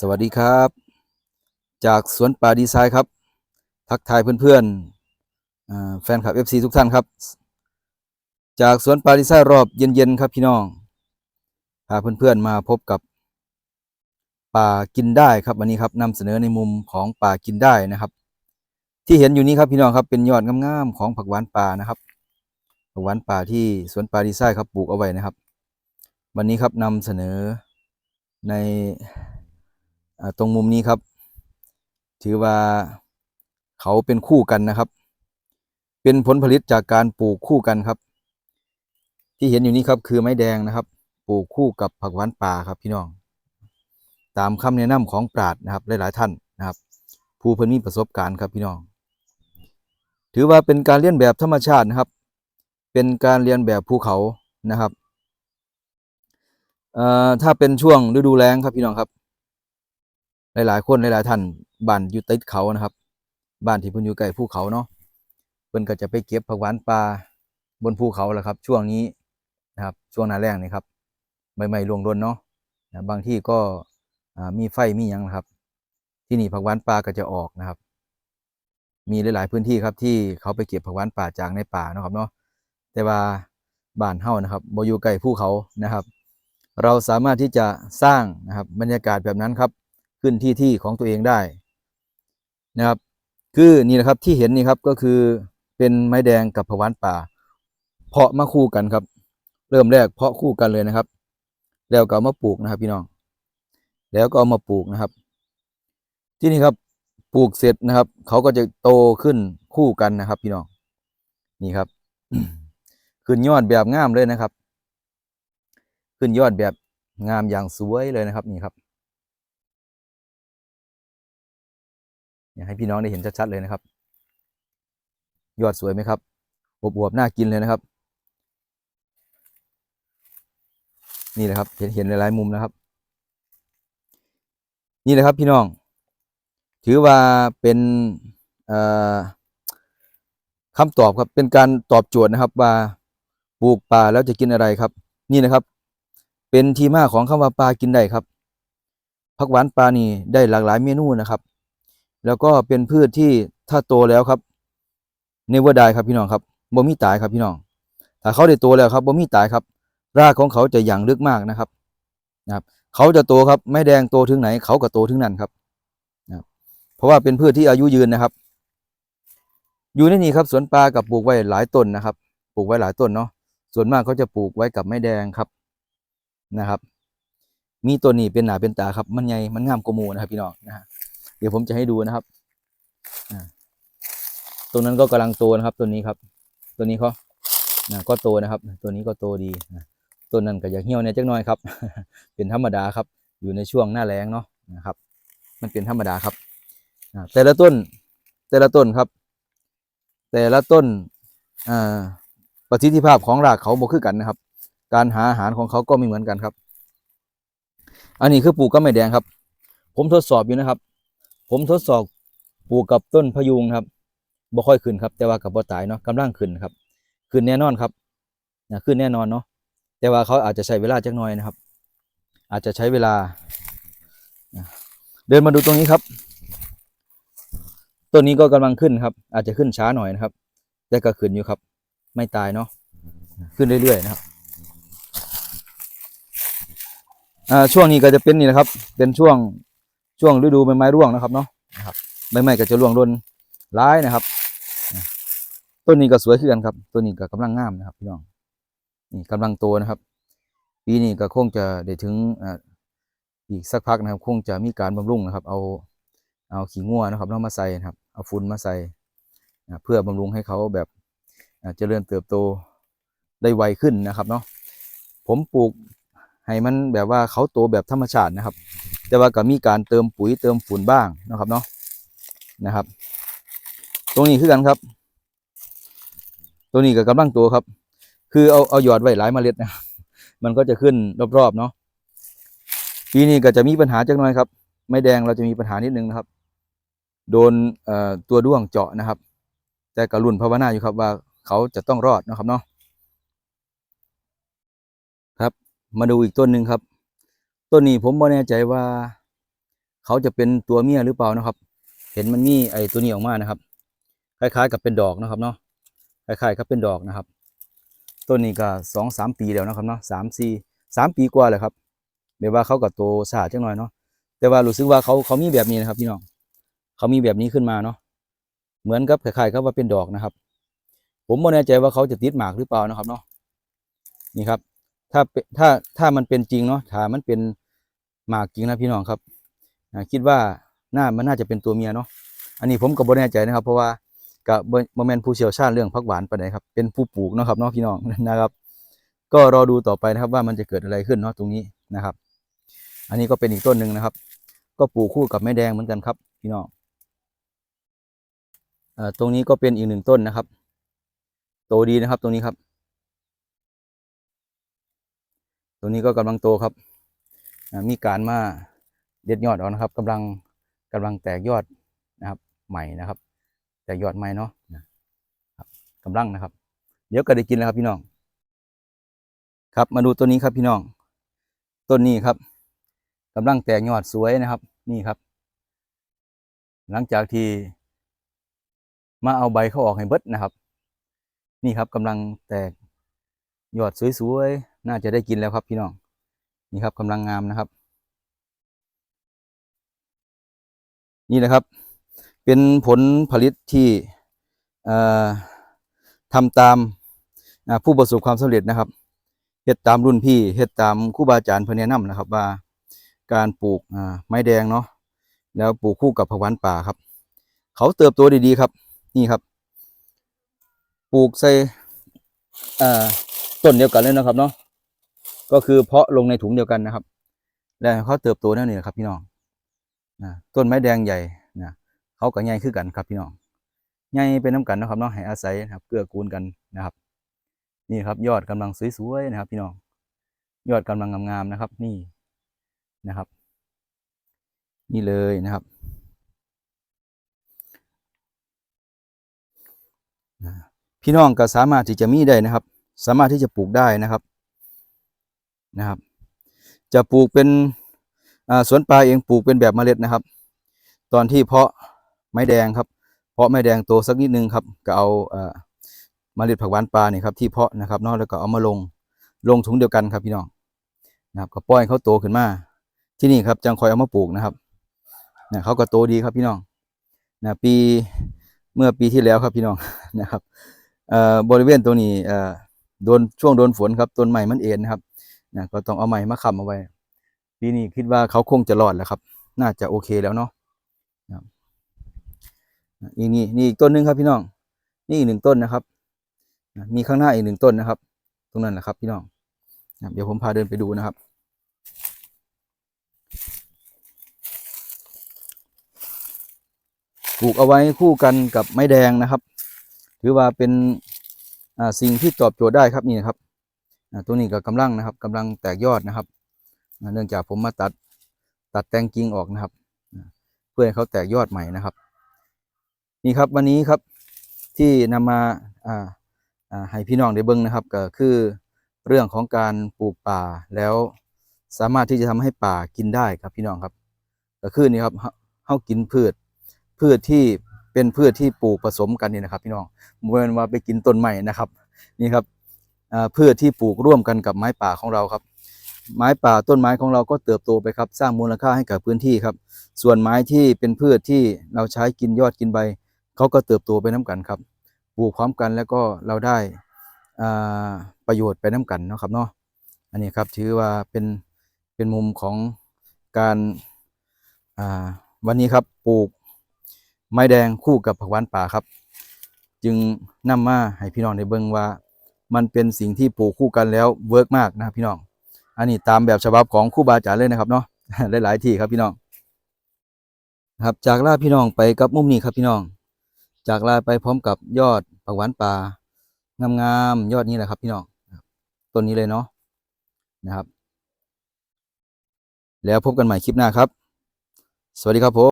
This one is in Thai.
สวัสดีครับ จากสวนป่าดีไซน์ครับ ทักทายเพื่อนๆอ่าแฟนคลับ FC ทุกท่านครับ จากสวนป่าดีไซน์รอบเย็นๆครับพี่น้องพาเพื่อนๆมาพบกับ ป่ากินได้ครับวันนี้ครับนำเสนอในมุมของป่ากินได้นะครับ ที่เห็นอยู่นี้ครับพี่น้องครับเป็นยอดงามๆของผักหวานป่านะครับผักหวานป่าที่สวนป่าดีไซน์ครับปลูกเอาไว้นะครับ วันนี้ครับนำเสนอใน ตรงมุมนี้ครับ ถือว่าเขาเป็นคู่กันนะครับ เป็นผลผลิตจากการปลูกคู่กันครับ ที่เห็นอยู่นี้ครับคือไม้แดงนะครับ ปลูกคู่กับผักหวานป่าครับพี่น้อง ตามคำแนะนำของปราชญ์นะครับหลายๆท่านนะครับ ผู้เพิ่นมีประสบการณ์ครับพี่น้อง ถือว่าเป็นการเลียนแบบธรรมชาตินะครับ เป็นการเรียนแบบภูเขานะครับเอ่อถ้าเป็นช่วงฤดูแล้งครับพี่น้องครับ หลายๆคนหลายๆท่านบ้านอยู่ติดเขานะครับ บ้านที่เพิ่นอยู่ใกล้ภูเขาเนาะเพิ่นก็จะไปเก็บผักหวานป่าบนภูเขาแหละครับ ช่วงนี้นะครับช่วงหน้าแล้งนี่ครับใบไม้ร่วงโดนเนาะนะบางที่ก็มีไฟมียังนะครับ ที่นี่ผักหวานป่าก็จะออกนะครับ มีหลาย ๆพื้นที่ครับที่เขาไปเก็บผักหวานป่าจากในป่านะครับเนาะแต่ว่าบ้านเฮานะครับบ่อยู่ใกล้ภูเขานะครับ เราสามารถที่จะสร้างนะครับบรรยากาศแบบนั้นครับ ขึ้นที่ที่ของตัวเองได้นะครับ คือนี่นะครับที่เห็นนี่ครับก็คือเป็นไม้แดงกับผวานป่า เพาะมาคู่กันครับ เริ่มแรกเพาะคู่กันเลยนะครับ แล้วก็เอามาปลูกนะครับ พี่น้อง แล้วก็เอามาปลูกนะครับ ที่นี่ครับปลูกเสร็จนะครับ เขาก็จะโตขึ้นคู่กันนะครับ พี่น้องนี่ครับขึ้นยอดแบบงามเลยนะครับ ขึ้นยอดแบบงามอย่างสวยเลยนะครับนี่ครับ อยากให้พี่น้องได้เห็นชัดๆเลยนะครับ ยอดสวยไหมครับอวบๆน่ากินเลยนะครับ นี่แหละครับ เห็นเห็นหลายๆมุมนะครับ นี่แหละครับพี่น้อง ถือว่าเป็นเอ่อคำตอบครับเป็นการตอบโจทย์นะครับ ว่าปลูกป่าแล้วจะกินอะไรครับ นี่นะครับ เป็นที่มาของคำว่าปลากินได้ครับผักหวานปลานี่ได้หลากหลายเมนูนะครับ แล้วก็เป็นพืชที่ถ้าโตแล้วครับเนวอร์ไดครับพี่น้องครับบ่มีตายครับพี่น้อง ถ้าเขาได้โตแล้วครับบ่มีตายครับ รากของเขาจะอย่างลึกมากนะครับนะครับเขาจะโตครับไม้แดงโตถึงไหน เขาก็โตถึงนั้นครับนะครับเพราะว่าเป็นพืชที่อายุยืนนะครับ อยู่ในนี้ครับสวนปลากับปลูกไว้หลายต้นนะครับ ปลูกไว้หลายต้นเนาะส่วนมากเขาจะปลูกไว้กับไม้แดงครับนะครับ มีตัวนี้เป็นหนาเป็นตาครับ มันใหญ่มันงามกว่ามูนะครับพี่น้องนะฮะ ดี๋ยวผมจะให้ดูนะครับตรงนั้นก็กำลังโตนะครับ ตัวนี้ครับ ตัวนี้เขานะก็โตนะครับ ตัวนี้ก็โตดีต้นนั้นก็อยากเหี่ยวเนี่ยจักหน่อยครับ เป็นธรรมดาครับ อยู่ในช่วงหน้าแล้งเนาะนะครับ มันเป็นธรรมดาครับแต่ละต้น แต่ละต้นครับ แต่ละต้นอ่าประสิทธิภาพของรากเขาบ่คือกันนะครับ การหาอาหารของเขาก็ไม่เหมือนกันครับ อันนี้คือปลูกก็ไม่แดงครับ ผมทดสอบอยู่นะครับ ผมทดสอบปลูกกับต้นพะยุงครับบ่ค่อยขึ้นครับ แต่ว่ากับบ่ตายเนาะกำลังขึ้นครับ ขึ้นแน่นอนครับนะขึ้นแน่นอนเนาะแต่ว่าเขาอาจจะใช้เวลาจักหน่อยนะครับ อาจจะใช้เวลา เดินมาดูตรงนี้ครับต้นนี้ก็กำลังขึ้นครับ อาจจะขึ้นช้าหน่อยนะครับ แต่ก็ขึ้นอยู่ครับ ไม่ตายเนาะขึ้นเรื่อยๆนะครับช่วงนี้ก็จะเป็นนี่นะครับ เป็นช่วง ช่วงฤดูใบไม้ร่วงนะครับเนาะนะครับใบไม้ก็จะร่วงร่นร้ายนะครับนะต้นนี้ก็สวยขึ้นกันครับ ต้นนี้ก็กำลังงามนะครับพี่น้องนี่กำลังโตนะครับ ปีนี้ก็คงจะได้ถึงอ่าอีกสักพักนะครับ คงจะมีการบำรุงนะครับ เอาเอาขี้งัวนะครับเอามาใส่นะครับ เอาฝุ่นมาใส่นะเพื่อบำรุงให้เขาแบบอ่าเจริญเติบโตได้ไวขึ้นนะครับเนาะผมปลูก ให้มันแบบว่าเขาโตแบบธรรมชาตินะครับ แต่ว่าก็มีการเติมปุ๋ยเติมฝุ่นบ้างนะครับเนาะนะครับ ตรงนี้คือกันครับ ตัวนี้ก็กำลังโตัวครับ คือเอาเอาหยอดไว้หลายเมล็ดนะครับมันก็จะขึ้นรอบๆเนาะปีนี้ก็จะมีปัญหาจักหน่อยครับ ไม่แดงเราจะมีปัญหานิดนึงนะครับ โดนตัวด้วงเจาะนะครับ แต่กรุ่นภาวนาอยู่ครับว่าเขาจะต้องรอดนะครับเนาะครับ มาดูอีกต้นหนึ่งครับ ต้นนี้ผมไม่แน่ใจว่า เขาจะเป็นตัวเมียหรือเปล่านะครับ เห็นมันมีไอ้ตัวนี้ออกมานะครับ คล้ายๆกับเป็นดอกนะครับเนาะคล้ายๆกับเป็นดอกนะครับ ต้นนี้ก็สองสามปีแล้วนะครับเนาะสามสี่สามปีกว่าเลยครับแบบว่าเขาก็โตสาดจังหน่อยเนาะแต่ว่ารู้สึกว่าเขาเขามีแบบนี้นะครับพี่น้องเขามีแบบนี้ขึ้นมาเนาะเหมือนกับคล้ายๆกับว่าเป็นดอกนะครับ ผมไม่แน่ใจว่าเขาจะติดหมากหรือเปล่านะครับเนาะนี่ครับ ถ้าถ้าถ้ามันเป็นจริงเนาะถ้ามันเป็นหมากจริงนะพี่น้องครับคิดว่าน่ามันน่าจะเป็นตัวเมียเนาะอันนี้ผมก็บ่แน่ใจนะครับ เพราะว่ากับโมเมนผู้เชี่ยวชาญเรื่องผักหวานไปานครับเป็นผู้ปลูกนะครับเนาะพี่น้องนะครับ ก็รอดูต่อไปนะครับว่ามันจะเกิดอะไรขึ้นเนาะตรงนี้นะครับ อันนี้ก็เป็นอีกต้นหนึ่งนะครับ ก็ปลูกคู่กับไม้แดงเหมือนกันครับ พี่น้องเอ่อตรงนี้ก็เป็นอีกหนึ่งต้นนะครับ โตดีนะครับตรงนี้ครับ ตรงนี้ก็กำลังโตครับ มีการมาเด็ดยอดออกนะครับกำลังกำลังแตกยอดนะครับ ใหม่นะครับ แตกยอดใหม่เนาะนะครับกำลังนะครับ เดี๋ยวก็ได้กินแล้วครับพี่น้อง ครับมาดูต้นนี้ครับพี่น้อง ต้นนี้ครับกำลังแตกยอดสวยนะครับ นี่ครับ หลังจากที่มาเอาใบเขาออกให้เบิดนะครับ นี่ครับกำลังแตกยอดสวยๆ น่าจะได้กินแล้วครับพี่น้อง นี่ครับกำลังงามนะครับ นี่นะครับ เป็นผลผลิตที่ทำตามผู้ประสบความสำเร็จนะครับเฮ็ดตามรุ่นพี่เฮ็ดตามครูบาอาจารย์เพิ่นนะนำนะครับ ว่าการปลูกไม้แดงเนาะแล้วปลูกคู่กับผักหวานป่าครับ เขาเติบโตดีๆครับ นี่ครับ ปลูกใส่ต้นเดียวกันเลยนะครับเนาะ ก็คือเพาะลงในถุงเดียวกันนะครับ แล้วเขาเติบโตแน่นี่นะครับ พี่น้องนะต้นไม้แดงใหญ่นะเขาก็ใหญ่ขึ้นกันครับพี่น้องใหญ่เป็นน้ำกันนะครับเนาะให้อาศัยนะครับ เกื้อกูลกันนะครับ นี่ครับ ยอดกำลังสวยๆนะครับ พี่น้อง ยอดกำลังงามๆนะครับ นี่นะครับ นี่เลยนะครับพี่น้องก็สามารถที่จะมีได้นะครับ สามารถที่จะปลูกได้นะครับ นะครับ จะปลูกเป็นสวนปลาเองปลูกเป็นแบบเมล็ดนะครับ ตอนที่เพาะไม้แดงครับ เพาะไม้แดงโตสักนิดนึงครับก็เอาเมล็ดผักหวานปลาเนี่ยครับที่เพาะนะครับนาะแล้วก็เอามาลงลงถุงเดียวกันครับพี่น้องนะครับก็ปล่อยเขาโตขึ้นมา ที่นี่ครับจังคอยเอามาปลูกนะครับนะเขาก็โตดีครับพี่น้องนะปีเมื่อปีที่แล้วครับพี่น้องนะครับบริเวณตรงนี้โดนช่วงโดนฝนครับต้นใหม่มันเอ็นนะครับ นะก็ต้องเอาใหม่มาค้ำเอาไว้ปีนี้คิดว่าเขาคงจะรอดแล้วครับ น่าจะโอเคแล้วเนาะนะอีกนี่นี่อีกต้นหนึงครับพี่น้อง นี่อีกหนึ่งต้นนะครับนะมีข้างหน้าอีกหนึ่งต้นนะครับ ตรงนั้นแหละครับพี่น้องนะเดี๋ยวผมพาเดินไปดูนะครับ ปลูกเอาไว้คู่กันกับไม้แดงนะครับ ถือว่าเป็นสิ่งที่ตอบโจทย์ได้ครับนี่นะครับ ตัวนี้ก็กำลังนะครับกำลังแตกยอดนะครับ เนื่องจากผมมาตัดตัดแตงกิ่งออกนะครับ เพื่อให้เขาแตกยอดใหม่นะครับ นี่ครับวันนี้ครับที่นำมาอ่าอ่าให้พี่น้องได้เบิ่งนะครับก็คือเรื่องของการปลูกป่าแล้วสามารถที่จะทำให้ป่ากินได้ครับพี่น้องครับ ก็คือนี่ครับเฮากินพืช พืชที่เป็นพืชที่ปลูกผสมกันนี่นะครับ พี่น้องบ่แม่นว่าไปกินต้นใหม่นะครับ นี่ครับ พืชที่ปลูกร่วมกันกับไม้ป่าของเราครับ ไม้ป่าต้นไม้ของเราก็เติบโตไปครับ สร้างมูลค่าให้กับพื้นที่ครับ ส่วนไม้ที่เป็นพืชที่เราใช้กินยอดกินใบเขาก็เติบโตไปน้กันครับปลูกพร้อมกันแล้วก็เราได้อาประโยชน์ไปน้ากันนะครับเนาะอันนี้ครับถือว่าเป็นเป็นมุมของการวันนี้ครับปลูกไม้แดงคู่กับผักหวานป่าครับ จึงนำมาให้พี่น้องได้เบิ่งว่า มันเป็นสิ่งที่ปลูกคู่กันแล้วเวิร์กมากนะพี่น้อง อันนี้ตามแบบฉบับของคู่บาอาจารย์เลยนะครับเนาะหลายๆที่ครับพี่น้องครับจากลาพี่น้องไปกับมุมนี้ครับพี่น้อง จากลาไปพร้อมกับยอดผักหวานป่างามๆยอดนี้แหละครับพี่น้องต้นนี้เลยเนาะนะครับ แล้วพบกันใหม่คลิปหน้าครับ สวัสดีครับผม